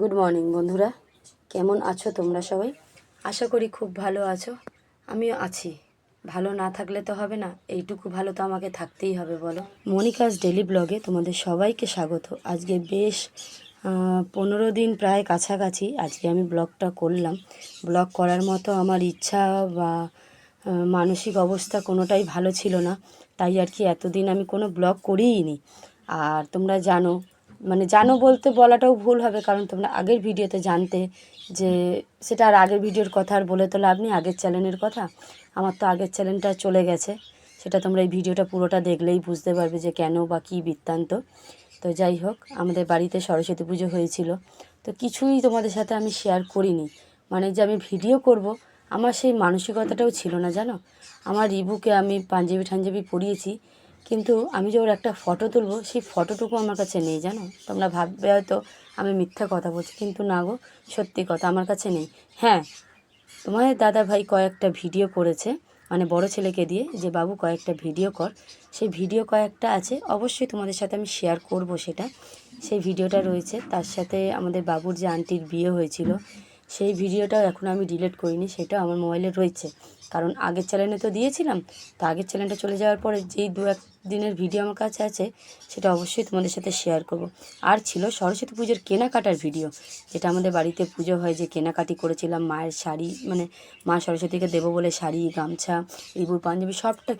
Good morning বন্ধুরা। কেমন আছো তোমরা সবাই? আশা করি খুব ভালো আছো। আমিও আছি। ভালো না থাকলে তো হবে না। এইটুকু ভালো তো আমাকে থাকতেই হবে, বলো। মনিকাস ডেলি ব্লগে তোমাদের সবাইকে স্বাগত। আজকে বেশ পনেরো দিন প্রায় কাছাকাছি আজকে আমি ব্লগটা করলাম। ব্লগ করার মতো আমার ইচ্ছা বা মানসিক অবস্থা কোনোটাই ভালো ছিল না। তাই আর কি এতদিন আমি কোনো ব্লগ করিই নি আর তোমরা জানো মানে জানো বলতে বলাটাও ভুল হবে, কারণ তোমরা আগের ভিডিওতে জানতে যে সেটা আর আগের ভিডিওর কথা আর বলে তো লাভ নেই, আগের চ্যানেলের কথা। আমার তো আগের চ্যানেলটা চলে গেছে, সেটা তোমরা এই ভিডিওটা পুরোটা দেখলেই বুঝতে পারবে যে কেন বা কী বৃত্তান্ত। তো যাই হোক, আমাদের বাড়িতে সরস্বতী পুজো হয়েছিল, তো কিছুই তোমাদের সাথে আমি শেয়ার করিনি। মানে যে আমি ভিডিও করব, আমার সেই মানসিকতাটাও ছিল না, জানো? আমার রিবুকে আমি পাঞ্জাবি ঠাঞ্জাবি পরিয়েছি কিন্তু আমি যে ওর একটা ফটো তুলবো, সেই ফটোটুকু আমার কাছে নেই, জানো? তোমরা ভাববে হয়তো আমি মিথ্যা কথা বলছি, কিন্তু না গো, সত্যি কথা আমার কাছে নেই। হ্যাঁ তোমাদের দাদা ভাই কয়েকটা ভিডিও করেছে মানে বড় ছেলেকে দিয়ে, যে বাবু কয়েকটা ভিডিও কর। সেই ভিডিও কয়েকটা আছে, অবশ্যই তোমাদের সাথে আমি শেয়ার করব সেটা। সেই ভিডিওটা রয়েছে, তার সাথে আমাদের বাবুর যে আন্টির বিয়ে হয়েছিল, সেই ভিডিওটাও এখন আমি ডিলিট করিনি, সেটাও আমার মোবাইলে রয়েছে। কারণ আগের চ্যানেলে তো দিয়েছিলাম, তো আগের চ্যানেলটা চলে যাওয়ার পরে যেই দু এক দিনের ভিডিও আমার কাছে আছে, সেটা অবশ্যই তোমাদের সাথে শেয়ার করব। আর ছিল সরস্বতী পুজোর কেনাকাটার ভিডিও, যেটা আমাদের বাড়িতে পুজো হয় যে কেনাকাটি করেছিলাম, মায়ের শাড়ি মানে মা সরস্বতীকে দেবো বলে শাড়ি, গামছা ইবুর পাঞ্জাবি সবটা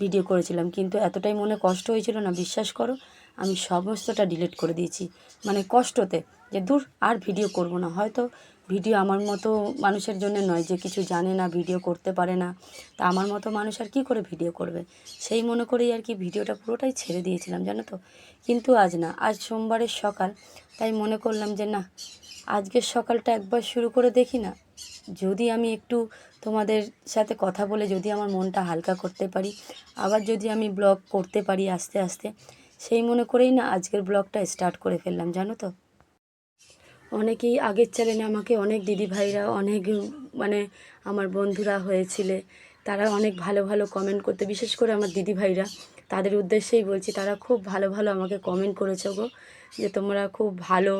ভিডিও করেছিলাম। কিন্তু এতটাই মনে কষ্ট হয়েছিল না, বিশ্বাস করো আমি সমস্তটা ডিলিট করে দিয়েছি। মানে কষ্টতে যে দূর আর ভিডিও করব না। হয়তো ভিডিও আমার মতো মানুষের জন্য নয় যে কিছু জানে না ভিডিও করতে পারে না। তা আমার মতো মানুষ আর কী করে ভিডিও করবে? সেই মনে করেই আর কি ভিডিওটা পুরোটাই ছেড়ে দিয়েছিলাম, জানো তো? কিন্তু আজ না, আজ সোমবারের সকাল, তাই মনে করলাম যে না, আজকের সকালটা একবার শুরু করে দেখি না। যদি আমি একটু তোমাদের সাথে কথা বলে যদি আমার মনটা হালকা করতে পারি, আবার যদি আমি ব্লগ করতে পারি আস্তে আস্তে সেই মনে করেই না আজকের ব্লগটা স্টার্ট করে ফেললাম, জানো তো? অনেকেই আগের চ্যানেলে আমাকে অনেক দিদি ভাইরা, অনেক মানে আমার বন্ধুরা হয়েছিলে, তারা অনেক ভালো ভালো কমেন্ট করতে, বিশেষ করে আমার দিদি ভাইরা। তাদের উদ্দেশ্যেই বলছি, তারা খুব ভালো ভালো আমাকে কমেন্ট করেছ গো, যে তোমরা খুব ভালো,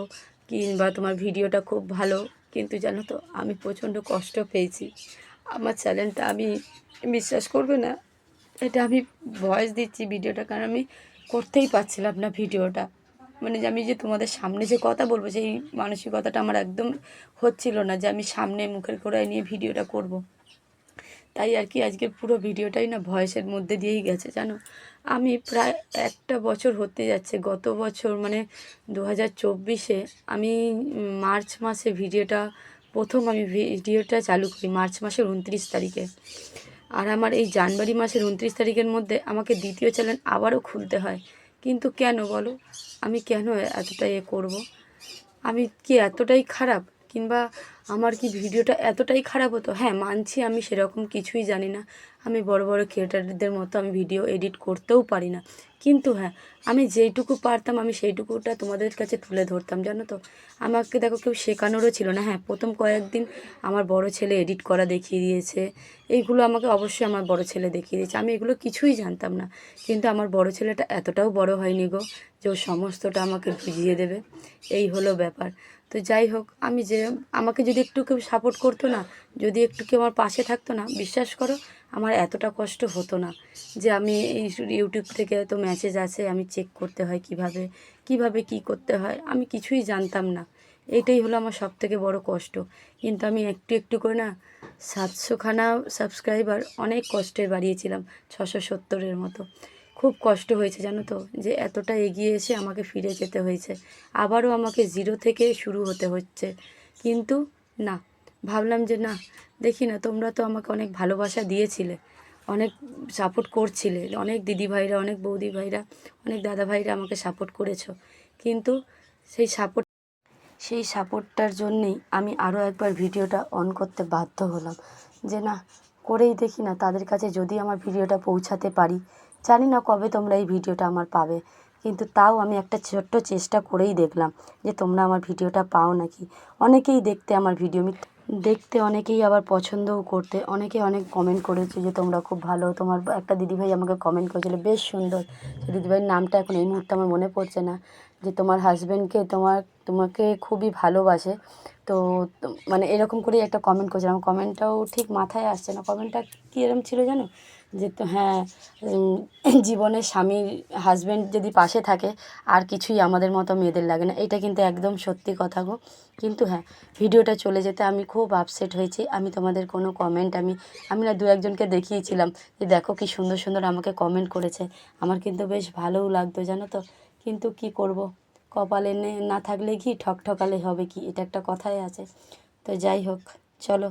কিংবা তোমার ভিডিওটা খুব ভালো। কিন্তু জানো তো, আমি প্রচণ্ড কষ্ট পেয়েছি। আমার চ্যানেলটা আমি বিশ্বাস করবে না, এটা আমি ভয়েস দিচ্ছি ভিডিওটা, কারণ আমি করতেই পারছিলাম না ভিডিওটা। মানে যে আমি যে তোমাদের সামনে যে কথা বলব, সেই মানসিকতাটা আমার একদম হচ্ছিল না যে আমি সামনে মুখের কোড়ায় নিয়ে ভিডিওটা করব। তাই আর কি আজকে পুরো ভিডিওটাই না ভয়েসের মধ্যে দিয়েই গেছে, জানো? আমি প্রায় একটা বছর হতে যাচ্ছে, গত বছর মানে দু হাজার চব্বিশে আমি মার্চ মাসে ভিডিওটা, প্রথম আমি ভিডিওটা চালু করি, মার্চ মাসের উনত্রিশ তারিখে। আর আমার এই জানুয়ারি মাসের উনত্রিশ তারিখের মধ্যে আমাকে দ্বিতীয় চ্যানেল আবারও খুলতে হয়। কিন্তু কেন বলো? আমি কেন এতটাই এ করব? আমি কি এতটাই খারাপ? কিংবা আমার কি ভিডিওটা এতটাই খারাপ হতো? হ্যাঁ মানছি আমি সেরকম কিছুই জানি না। আমি বড় বড় ক্রিয়েটারদের মতো আমি ভিডিও এডিট করতেও পারি না। কিন্তু হ্যাঁ আমি যেইটুকু পারতাম আমি সেইটুকুটা তোমাদের কাছে তুলে ধরতাম, জানো তো? আমাকে দেখো কেউ শেখানোরও ছিল না। হ্যাঁ প্রথম কয়েকদিন আমার বড় ছেলে এডিট করা দেখিয়ে দিয়েছে। এইগুলো আমাকে অবশ্যই আমার বড় ছেলে দেখিয়ে দিয়েছে। আমি এগুলো কিছুই জানতাম না। কিন্তু আমার বড় ছেলেটা এতটাও বড় হয়নি গো যে ও সমস্তটা আমাকে বুঝিয়ে দেবে। এই হলো ব্যাপার। তো যাই হোক, আমি যে আমাকে যদি একটু কেউ সাপোর্ট করতো না, যদি একটু কেউ আমার পাশে থাকতো না, বিশ্বাস করো, আমার এতটা কষ্ট হতো না যে আমি এই ইউটিউব থেকে তো মেসেজ আছে আমি চেক করতে হয় কীভাবে কীভাবে কি করতে হয়, আমি কিছুই জানতাম না। এটাই হলো আমার সব থেকে বড় কষ্ট। কিন্তু আমি একটু একটু করে না সাতশোখানা সাবস্ক্রাইবার অনেক কষ্টে বাড়িয়েছিলাম, ছশো সত্তরের মতো। খুব কষ্ট হয়েছে, জানো তো, যে এতটা এগিয়ে এসে আমাকে ফিরে যেতে হয়েছে। আবারও আমাকে জিরো থেকে শুরু হতে হচ্ছে। কিন্তু না, ভাবলাম যে না, দেখি না, তোমরা তো আমাকে অনেক ভালোবাসা দিয়েছিলে, অনেক সাপোর্ট করছিলে, অনেক দিদি ভাইরা অনেক বৌদি ভাইরা অনেক দাদা ভাইরা আমাকে সাপোর্ট করেছ। কিন্তু সেই সাপোর্ট সেই সাপোর্টটার জন্যেই আমি আরও একবার ভিডিওটা অন করতে বাধ্য হলাম। যে না, করেই দেখি না, তাদের কাছে যদি আমার ভিডিওটা পৌঁছাতে পারি জানি না কবে তোমরা এই ভিডিওটা আমার পাবে, কিন্তু তাও আমি একটা ছোট্ট চেষ্টা করেই দেখলাম যে তোমরা আমার ভিডিওটা পাও নাকি। অনেকেই দেখতে আমার ভিডিও, আমি দেখতে অনেকেই আবার পছন্দও করতে, অনেকে অনেক কমেন্ট করেছে যে তোমরা খুব ভালো, তোমার একটা দিদিভাই আমাকে কমেন্ট করেছিল, বেশ সুন্দর। দিদিভাইয়ের নামটা এখন এই মুহূর্তে আমার মনে পড়ছে না, যে তোমার হাজব্যান্ডকে তোমার, তোমাকে খুবই ভালোবাসে। তো মানে এরকম করেই একটা কমেন্ট করেছিলাম। কমেন্টটাও ঠিক মাথায় আসছে না। কমেন্টটা কী এরকম ছিল জানো? যে তো হ্যাঁ জীবনে স্বামীর হাজব্যান্ড যদি পাশে থাকে, আর কিছুই আমাদের মতো মেয়েদের লাগে না। এটা কিন্তু একদম সত্যি কথা গো। কিন্তু হ্যাঁ ভিডিওটা চলে যেতে আমি খুব আপসেট হয়েছি। আমি তোমাদের কোনো কমেন্ট আমি আমি না দু একজনকে দেখিয়েছিলাম যে দেখো কি সুন্দর সুন্দর আমাকে কমেন্ট করেছে। আমার কিন্তু বেশ ভালোও লাগতো জানো তো। কিন্তু কি করব? কপালে নে- থাকলে কি ঠক ঠকালে হবে কি? এটা একটা কথাই আছে। তো যাই হোক, চলো।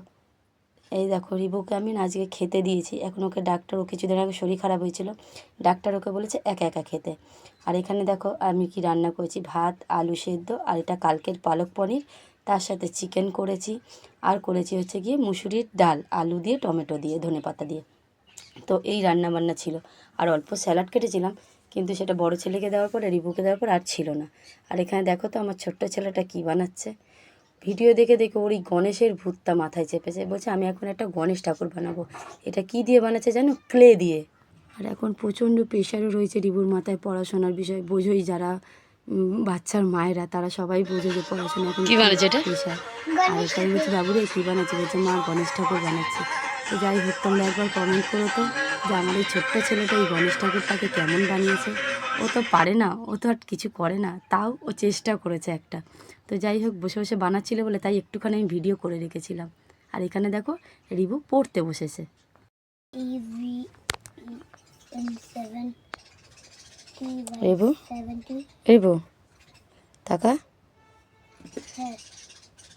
এই দেখো, রিবুকে আমি আজকে খেতে দিয়েছি। এখন ওকে ডাক্তার, ও কিছুদিন আগে শরীর খারাপ হয়েছিল। ডাক্তার ওকে বলেছে, একা একা খেতে। আর এখানে দেখো, আমি কি রান্না করেছি? ভাত, আলু সেদ্ধ আর এটা কালকের পালক পনির। তার সাথে চিকেন করেছি। আর করেছি হচ্ছে গিয়ে মুসুরির ডাল, আলু দিয়ে, টমেটো দিয়ে, ধনেপাতা দিয়ে। তো এই রান্না বান্না ছিল। আর অল্প স্যালাড কেটেছিলাম। কিন্তু সেটা বড় ছেলেকে দেওয়ার পরে রিবুকে দেওয়ার পর আর ছিল না। আর এখানে দেখো তো আমার ছোট্ট ছেলেটা কি বানাচ্ছে। ভিডিও দেখে দেখে ওর এই গণেশের ভূতটা মাথায় চেপেছে। বলছে আমি এখন একটা গণেশ ঠাকুর বানাবো। এটা কি দিয়ে বানাচ্ছে জানো? ক্লে দিয়ে। আর এখন প্রচণ্ড প্রেশারও রয়েছে রিবুর মাথায় পড়াশোনার বিষয়। বোঝোই যারা বাচ্চার মায়েরা তারা সবাই বোঝে যে পড়াশোনা এখন কি বানাচ্ছে এটা? প্রেশার আর আমি বলছি বাবুরে কী বানাচ্ছে? বলছে মা গণেশ ঠাকুর বানাচ্ছে। তো যাই হোক তোমরা একবার কমেন্ট করো তো যে আমার এই ছোট্ট ছেলেটা এই গণেশ ঠাকুরটাকে কেমন বানিয়েছে। ও তো পারে না ও তো আর কিছু করে না তাও ও চেষ্টা করেছে একটা। তো যাই হোক বসে বসে বানাচ্ছিল বলে তাই একটুখানি আমি ভিডিও করে রেখেছিলাম। আর এখানে দেখো রিবু পড়তে বসেছে। রিবু? রিবু টাকা হ্যাঁ।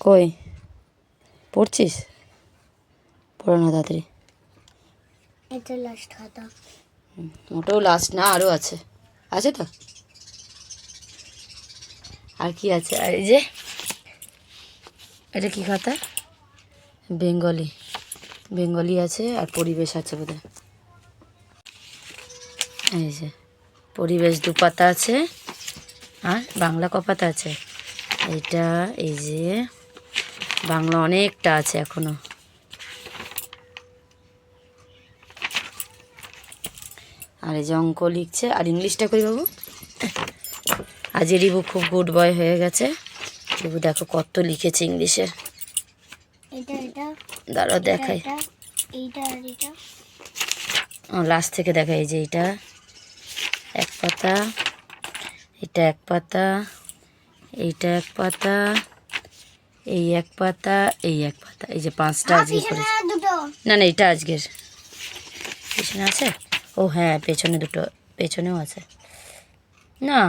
কই? পড়ছিস? পড়ো না তাড়াতাড়ি। এটা লাস্ট খাতা। মোটেও লাস্ট না আরও আছে। আছে তো? আর কি আছে? আর এই যে এটা কি খাতা? বেঙ্গলি। বেঙ্গলি আছে আর পরিবেশ আছে বোধহয়। এই যে পরিবেশ দু পাতা আছে আর বাংলা ক পাতা আছে। এটা এই যে বাংলা অনেকটা আছে এখনও। আর এই যে অঙ্ক লিখছে আর ইংলিশটা করি বাবু? আজ রিবু খুব গুড বয় হয়ে গেছে। রিবু দেখো কত লিখেছে ইংলিশে। দাঁড়াও দেখাই। লাস্ট থেকে দেখা এই যে এইটা। এক পাতা এটা এক পাতা এইটা এক পাতা এই এক পাতা এই এক পাতা। এই যে পাঁচটা আজকে করেছে। না না এটা আজকের। পেছনে আছে? ও হ্যাঁ পেছনে দুটো পেছনেও আছে। না।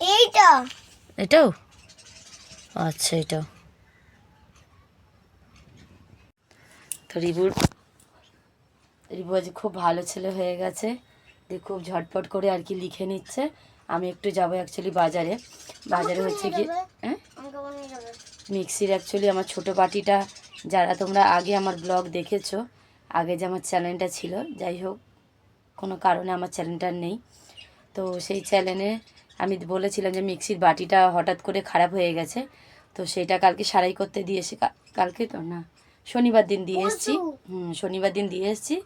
এইটা। এটাও? আচ্ছা এটাও। তো রিবুর রিবু আজ খুব ভালো ছেলে হয়ে গেছে। দিয়ে খুব ঝটপট করে আর কি লিখে নিচ্ছে। আমি একটু যাব অ্যাকচুয়ালি বাজারে। বাজারে হচ্ছে কি হ্যাঁ? মিক্সির অ্যাকচুয়ালি আমার ছোটো বাটিটা যারা তোমরা আগে আমার ব্লগ দেখেছ আগে যে আমার চ্যানেলটা ছিল যাই হোক কোনো কারণে আমার চ্যানেলটা নেই। তো সেই চ্যানেলে আমি বলেছিলাম যে মিক্সির বাটিটা হঠাৎ করে খারাপ হয়ে গেছে। তো সেটা কালকে সারাই করতে দিয়ে এসে কালকে তো না শনিবার দিন দিয়ে এসেছি। হুম শনিবার দিন দিয়ে এসেছি।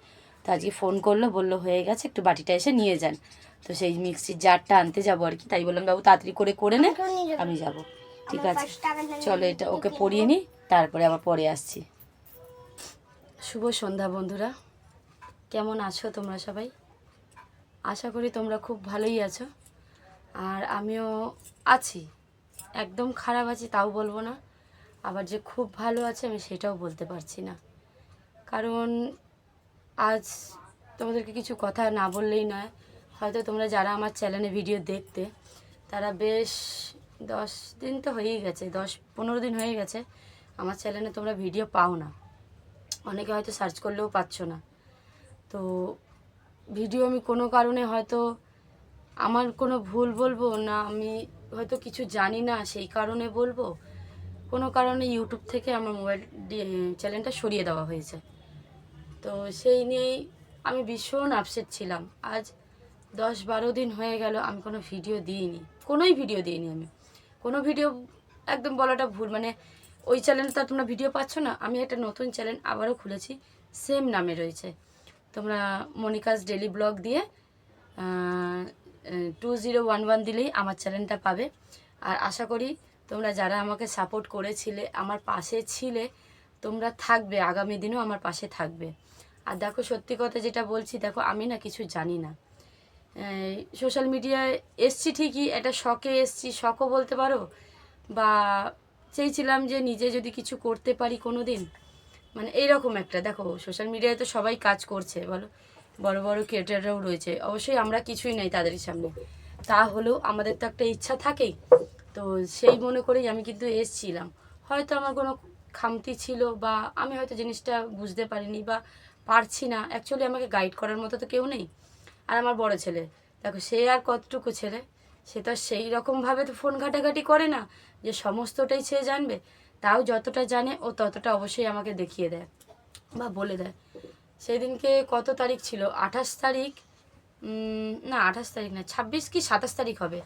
তো আজকে ফোন করল বলল হয়ে গেছে একটু বাটিটা এসে নিয়ে যান। তো সেই মিক্সির জারটা আনতে যাব আর কি। তাই বললাম বাবু তাড়াতাড়ি করে করে নে আমি যাব। ঠিক আছে। চলো এটা ওকে পরিয়ে নিই তারপরে আবার পরে আসছি। শুভ সন্ধ্যা বন্ধুরা। কেমন আছো তোমরা সবাই? আশা করি তোমরা খুব ভালোই আছো। আর আমিও আছি। একদম খারাপ আছি তাও বলব না। আবার যে খুব ভালো আছে আমি সেটাও বলতে পারছি না। কারণ আজ তোমাদেরকে কিছু কথা না বললেই নয়। হয়তো তোমরা যারা আমার চ্যানেলে ভিডিও দেখতে, তারা বেশ দশ দিন তো হয়েই গেছে, দশ পনেরো দিন হয়ে গেছে, আমার চ্যানেলে তোমরা ভিডিও পাও না। অনেকে হয়তো সার্চ করলেও পাচ্ছ না। তো ভিডিও আমি কোনো কারণে হয়তো আমার কোনো ভুল বলব না, আমি হয়তো কিছু জানি না, সেই কারণে বলব। কোনো কারণে ইউটিউব থেকে আমার মোবাইল চ্যানেলটা সরিয়ে দেওয়া হয়েছে। তো সেই নিয়েই আমি ভীষণ আপসেট ছিলাম। আজ দশ বারো দিন হয়ে গেল, আমি কোনো ভিডিও দিইনি। কোনোই ভিডিও দিইনি আমি। কোনো ভিডিও একদম বলাটা ভুল। মানে ওই চ্যানেলটা তোমরা ভিডিও পাচ্ছ না, আমি একটা নতুন চ্যানেল আবারও খুলেছি সেম নামে রয়েছে। তোমরা মনিকাস ডেলি ব্লগ দিয়ে টু জিরো ওয়ান ওয়ান দিলেই আমার চ্যানেলটা পাবে। আর আশা করি তোমরা যারা আমাকে সাপোর্ট করেছিলে, আমার পাশে ছিলে, তোমরা থাকবে, আগামী দিনও আমার পাশে থাকবে। আর দেখো, সত্যি কথা যেটা বলছি, দেখো, আমি না কিছু জানি না। সোশ্যাল মিডিয়ায় এসছি ঠিকই এটা শখে এসছি, শখও বলতে পারো, বা চেয়েছিলাম যে নিজে যদি কিছু করতে পারি কোনো দিন মানে এইরকম একটা, দেখো সোশ্যাল মিডিয়ায় তো সবাই কাজ করছে, বলো। বড় বড় ক্রিয়েটাররাও রয়েছে। অবশ্যই আমরা কিছুই নাই তাদের সামনে। তা হলেও আমাদের তো একটা ইচ্ছা থাকেই। তো সেই মনে করেই আমি কিন্তু এসছিলাম। হয়তো আমার কোনো খামতি ছিল বা আমি হয়তো জিনিসটা বুঝতে পারিনি বা পারছি না। অ্যাকচুয়ালি আমাকে গাইড করার মতো তো কেউ নেই। আর আমার বড় ছেলে, দেখো, সে আর কতটুকু ছেলে? সে তো সেই রকমভাবে তো ফোন ঘাটাঘাটি করে না। যে সমস্তটাই সে জানবে। তাও যতটা জানে ও ততটা অবশ্যই আমাকে দেখিয়ে দেয় বা বলে দেয়। সেদিনকে কত তারিখ ছিল? আঠাশ তারিখ? না, আঠাশ তারিখ না, ছাব্বিশ কি সাতাশ তারিখ হবে?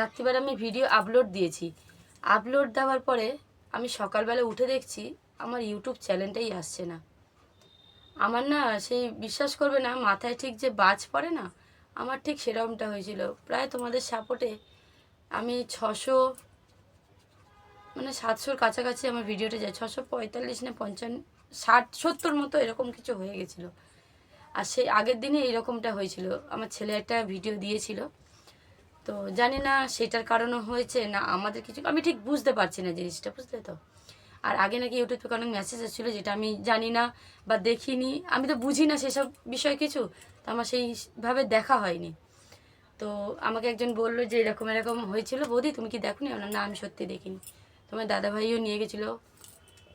রাত্রিবেলা আমি ভিডিও আপলোড দিয়েছি। আপলোড দেওয়ার পরে আমি সকালবেলা উঠে দেখছি আমার ইউটিউব চ্যানেলটাই আসছে না। আমার না সেই বিশ্বাস করবে না, মাথায় ঠিক যে বাজ পড়ে না, আমার ঠিক সেরকমটা হয়েছিল। প্রায় তোমাদের সাপোর্টে আমি ছশো মানে সাতশোর কাছাকাছি আমার ভিডিওটা যায়, ছশো পঁয়তাল্লিশ না পঞ্চান্ন, ষাট, সত্তর মতো এরকম কিছু হয়ে গেছিল। আর সেই আগের দিনে এরকমটা হয়েছিল, আমার ছেলে একটা ভিডিও দিয়েছিল। তো জানি না সেটার কারণে হয়েছে না আমাদের কিছু, আমি ঠিক বুঝতে পারছি না জিনিসটা, বুঝলে তো? আর আগে নাকি ইউটিউব অনেক মেসেজ এসেছিল যেটা আমি জানি না বা দেখিনি, আমি তো বুঝি না সেসব বিষয় কিছু, তো আমার সেইভাবে দেখা হয়নি। তো আমাকে একজন বলল যে এরকম এরকম হয়েছিল, বৌদি তুমি কি দেখো না, আমি সত্যি দেখিনি। তোমার দাদা ভাইও নিয়ে গেছিল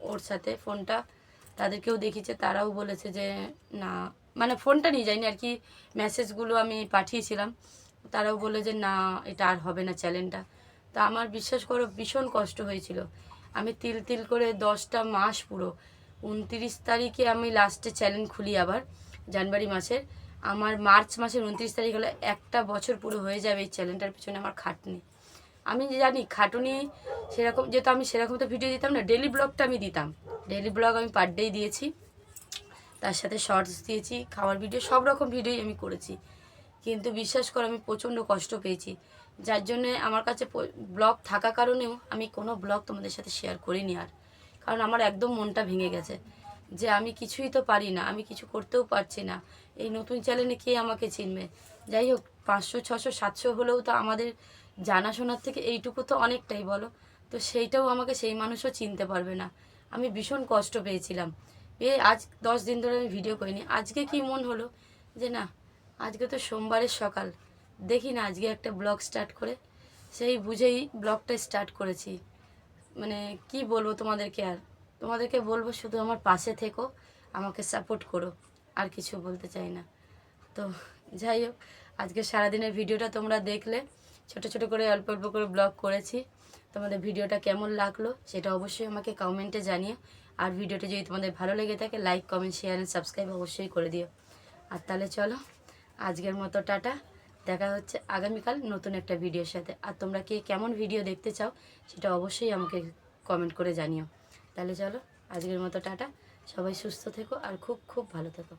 ওর সাথে ফোনটা। তাদেরকেও দেখিয়েছে, তারাও বলেছে যে না মানে ফোনটা নিয়ে যায়নি আর কি মেসেজগুলো আমি পাঠিয়েছিলাম। তারাও বলে যে না, এটা আর হবে না চ্যানেলটা তা আমার বিশ্বাস করো, ভীষণ কষ্ট হয়েছিল। আমি তিল তিল করে দশটা মাস পুরো, উনত্রিশ তারিখে আমি লাস্টে চ্যালেঞ্জ খুলি আবার, জানুয়ারি মাসের। আমার মার্চ মাসের উনত্রিশ তারিখ হলে একটা বছর পুরো হয়ে যাবে এই চ্যানেলটার পিছনে আমার খাটনি। আমি জানি খাটুনি সেরকম, যেহেতু আমি সেরকম তো ভিডিও দিতাম না ডেলি ব্লগটা আমি দিতাম। ডেলি ব্লগ আমি পার ডেই দিয়েছি। তার সাথে শর্টস দিয়েছি, খাওয়ার ভিডিও সব রকম ভিডিওই আমি করেছি। কিন্তু বিশ্বাস করো, আমি প্রচণ্ড কষ্ট পেয়েছি। যার জন্যে আমার কাছে ব্লগ থাকা কারণেও আমি কোনো ব্লগ তোমাদের সাথে শেয়ার করিনি আর। কারণ আমার একদম মনটা ভেঙে গেছে। যে আমি কিছুই তো পারি না, আমি কিছু করতেও পারছি না। এই নতুন চ্যানেলে কে আমাকে চিনবে? যাই হোক, পাঁচশো, ছশো, সাতশো হলেও তো আমাদের জানাশোনার থেকে এইটুকু তো অনেকটাই, বলো? তো সেইটাও আমাকে সেই মানুষও চিনতে পারবে না। আমি ভীষণ কষ্ট পেয়েছিলাম। পেয়ে আজ দশ দিন ধরে আমি ভিডিও করিনি। আজকে কি মন হলো? যে না, আজকে তো সোমবারের সকাল। দেখি না, আজকে একটা ব্লগ স্টার্ট করে। সেই বুঝেই ব্লগটা স্টার্ট করেছি। মানে কি বলব তোমাদেরকে আর? তোমাদেরকে বলব শুধু আমার পাশে থেকো, আমাকে সাপোর্ট করো। আর কিছু বলতে চাই না। তো যাই হোক, আজকে সারাদিনের ভিডিওটা তোমরা দেখলে। ছোট ছোট করে, অল্প অল্প করে ব্লগ করেছি। তোমাদের ভিডিওটা কেমন লাগল সেটা অবশ্যই আমাকে কমেন্টে জানিও। আর ভিডিওটা যদি তোমাদের ভালো লেগে থাকে like comment share and subscribe অবশ্যই করে দিও। আর তাহলে চলো, আজকের মতো টাটা। দেখা হচ্ছে আগামীকাল নতুন একটা ভিডিওর সাথে। আর তোমরা কে কেমন ভিডিও দেখতে চাও সেটা অবশ্যই আমাকে কমেন্ট করে জানিও। তাহলে চলো, আজকের মতো টাটা। সবাই সুস্থ থেকো আর খুব খুব ভালো থেকো।